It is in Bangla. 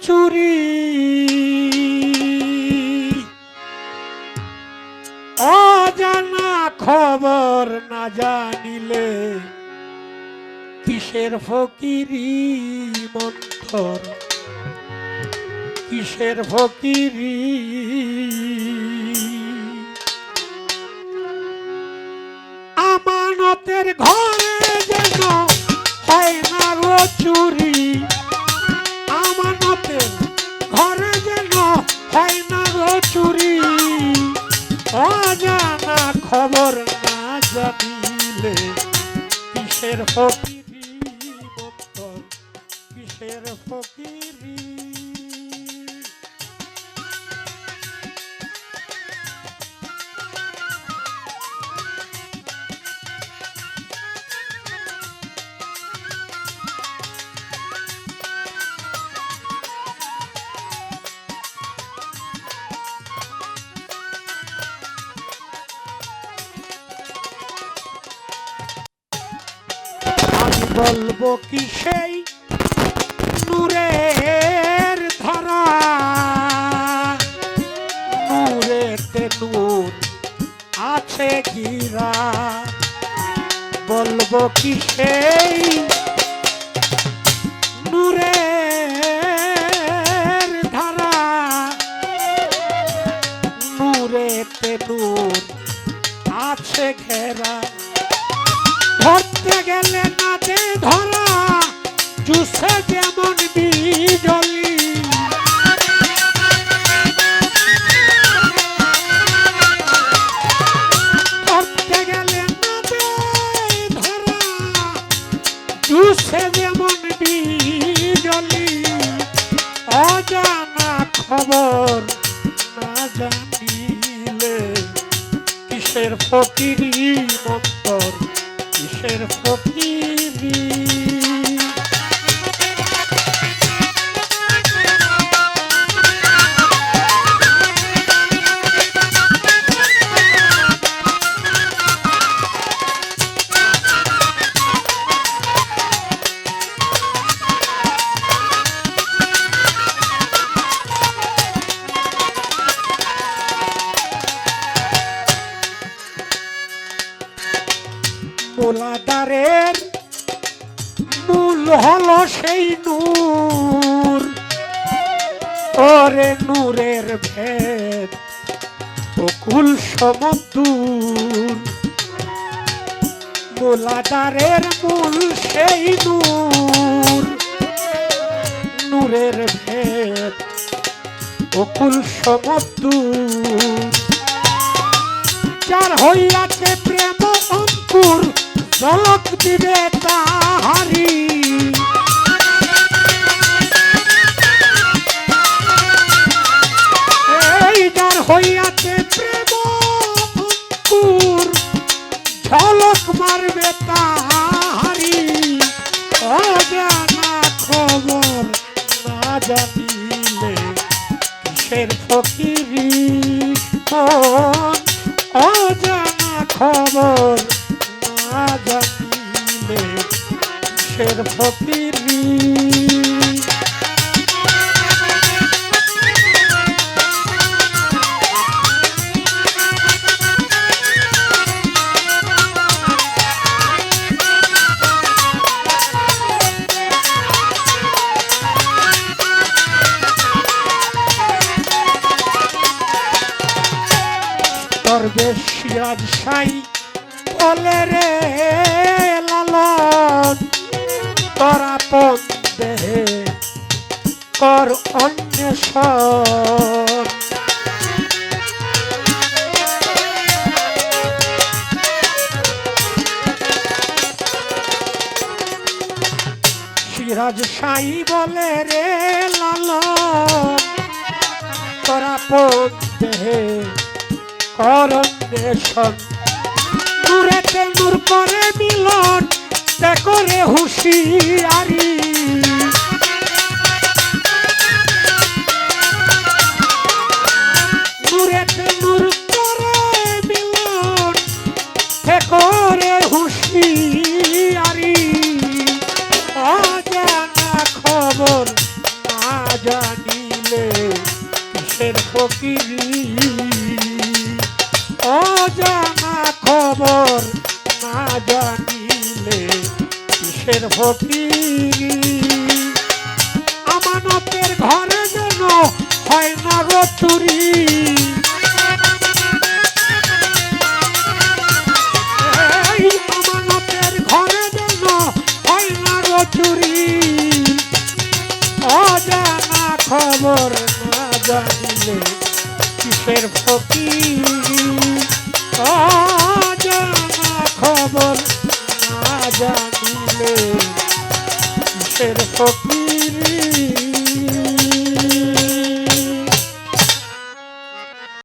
চুরি। অজানা খবর না জানিলে কিসের ফকিরি মন্থর? কিসের ফকিরি? আমানতের ঘরে যেন হয় না চুরি। হয় না গো চুরি অজানা খবর না জানিলে কিসের ফকিরি কিসের ফকিরি বলব কি সেই নূরের ধারা? নূরেতে নূর আছে গিরা। বলব কি সেই নূরের ধারা? নূরেতে নূর আছে ঘেরা। ধরতে গেলে না দে ধরা, জুসে যেমন বিজলি ধরতে গেলে না দে ধরা, জুসে যেমন বিজলি অজানা খবর না জানিলে কিসের ফকিরি মন্তর হলো সেই নূর। ওরে নূরের ভেদ, বকুল সমুদ্র মোলাদারের মূল সেই নূর। নূরের ভেদ, বকুল সমুদ্র যার হইয়াছে প্রেম অঙ্কুর ঝলক দিবে তাহারি। এই যার হইয়াছে প্রেম ঝলক মারবে তাহারি। অজানা খবর না জানিলে কিসের ফকিরি? অজানা খবর কিসের ফকিরি তোর বেশিরাজ সাই বলে রে লালন। তোরা পন দেহে কর অন্বেষণ। সিরাজ সাই বলে রে লালন, তোরা পন দেহে করন্দেশন নূরেতে নূর করে মিলন পিয়ারি নূরেত নূর করে মিলন হে করে হুশিয়ারি। অজানা খবর না জানিলে কিসের ফকিরি? অজানা খবর না জানিলে আমানতের ঘরে না গো আমানতের ঘরে যেন হয় না গো চুরি। অজানা খবর না জানিলে কিসের ফকিরি খবর না ফকিরি